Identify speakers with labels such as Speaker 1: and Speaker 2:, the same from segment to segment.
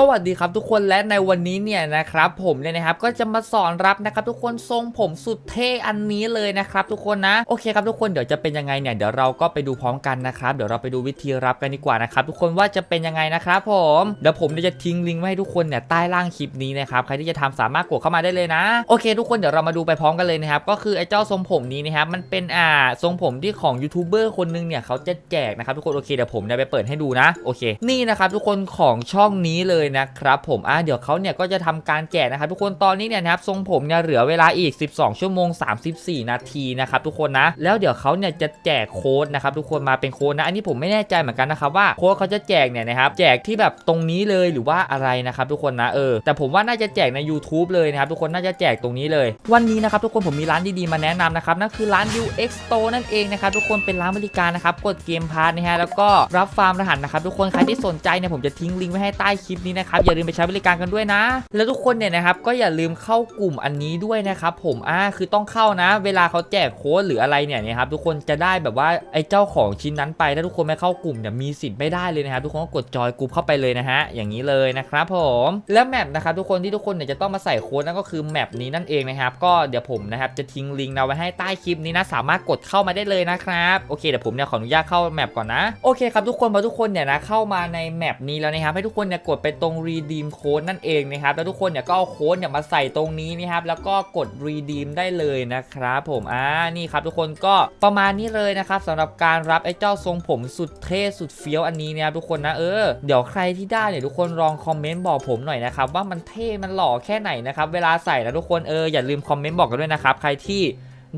Speaker 1: สวัสดีครับทุกคนและในวันนี้เนี่ยนะครับผมเนี่ยนะครับก็จะมาสอนรับนะครับทุกคนทรงผมสุดเท่อันนี้เลยนะครับทุกคนนะโอเคครับทุกคนเดี๋ยวจะเป็นยังไงเนี่ยเดี๋ยวเราก็ไปดูพร้อมกันนะครับเดี๋ยวเราไปดูวิธีรับกันดีกว่านะครับทุกคนว่าจะเป็นยังไงนะครับผมเดี๋ยวผมจะทิ้งลิงก์ไว้ให้ทุกคนเนี่ยใต้ล่างคลิปนี้นะครับใครที่จะทำสามารถกดเข้ามาได้เลยนะโอเค ทุกคนเดี๋ยวเรามาดูไปพร้อมกันเลยนะครับก็คือไอ้เจ้าทรงผมนี้นะครับมันเป็นอ่าทรงผมที่ของยูทูบเบอร์คนนึงเนี่ยเขาจะแจกนะครับทุกคนโอเคเดี๋ยวผมเนี่ยไปเปิดให้ดูนะโอเค นี่นะครับทุกคนของช่องนี้เลยนะครับผมอะเดี๋ยวเขาเนี่ยก็จะทำการแจกนะครับทุกคนตอนนี้เนี่ยนะครับทรงผมเนี่ยเหลือเวลาอีก 12 ชั่วโมง 34 นาทีนะครับทุกคนนะแล้วเดี๋ยวเขาเนี่ยจะแจกโค้ดนะครับทุกคนมาเป็นโค้ดนะอันนี้ผมไม่แน่ใจเหมือนกันนะครับว่าโค้ดเขาจะแจกเนี่ยนะครับแจกที่แบบตรงนี้เลยหรือว่าอะไรนะครับทุกคนนะเออแต่ผมว่าน่าจะแจกใน YouTube เลยนะครับทุกคนน่าจะแจกตรงนี้เลย วันนี้นะครับทุกคนผมมีร้านดีๆมาแนะนำนะครับนั่นคือร้าน UX Store นั่นเองนะครับทุกคนเป็นร้านบริการนะครับกดเกมพาร์ทนะฮะแล้วก็รับฟาร์มรหัสนะครับทุกคนใครที่สนใจเนี่ยผมจะทิ้งลิงก์ไว้ให้ใต้คลิปนี้นะครับอย่าลืมไปใช้บริการกันด้วยนะ แล้วทุกคนเนี่ยนะครับก็อย่าลืมเข้ากลุ่มอันนี้ด้วยนะครับผมอ่าคือต้องเข้านะ เวลาเขาแจกโค้ดหรืออะไรเนี่ยนะครับทุกคนจะได้แบบว่าไอ้เจ้าของชิ้นนั้นไปถ้าทุกคนไม่เข้ากลุ่มเนี่ยมีสิทธิ์ไม่ได้เลยนะครับทุกคนก็กดจอยกลุ่มเข้าไปเลยนะฮะอย่างนี้เลยนะครับผมแล้วแมปนะครับทุกคนที่ทุกคนเนี่ยจะต้องมาใส่โค้ดนั่นก็คือแมปนี้นั่นเองนะครับก็เดี๋ยวผมนะครับจะทิ้งลิงก์เอาไว้ให้ใต้คลิปนี้นะสามารถกดเข้ามาได้เลยนะครับโอเคเดี๋ยวผมเนี่ยขออนุญาตเข้าแมปก่อนนะโอเคครับทุกคนพอทุกคนเนี่ยนะเข้ามาในแมปนี้แล้วนะครับให้ทุกคนเนี่ยกดไปตรง redeem code นั่นเองนะครับแล้วทุกคนเนี่ยก็เอาโค้ดเนี่ยมาใส่ตรงนี้นะครับแล้วก็กด redeem ได้เลยนะครับผมอ่านี่ครับทุกคนก็ประมาณนี้เลยนะครับสำหรับการรับไอ้เจ้าทรงผมสุดเท่สุดเฟี้ยวอันนี้นะครับทุกคนนะเออเดี๋ยวใครที่ได้เนี่ยทุกคนลองคอมเมนต์บอกผมหน่อยนะครับว่ามันเท่มันหล่อแค่ไหนนะครับเวลาใส่นะทุกคนเอออย่าลืมคอมเมนต์บอกกันด้วยนะครับใครที่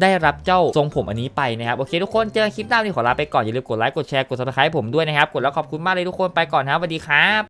Speaker 1: ได้รับเจ้าทรงผมอันนี้ไปนะครับ โอเคทุกคนเจอกันคลิปหน้านี้ขอลาไปก่อน อย่าลืมกดไลค์กดแชร์กด subscribe ผมด้วยนะครับ กดแล้วขอบคุณมากเลยทุกคนไปก่อนนะครับสวัสดีครับ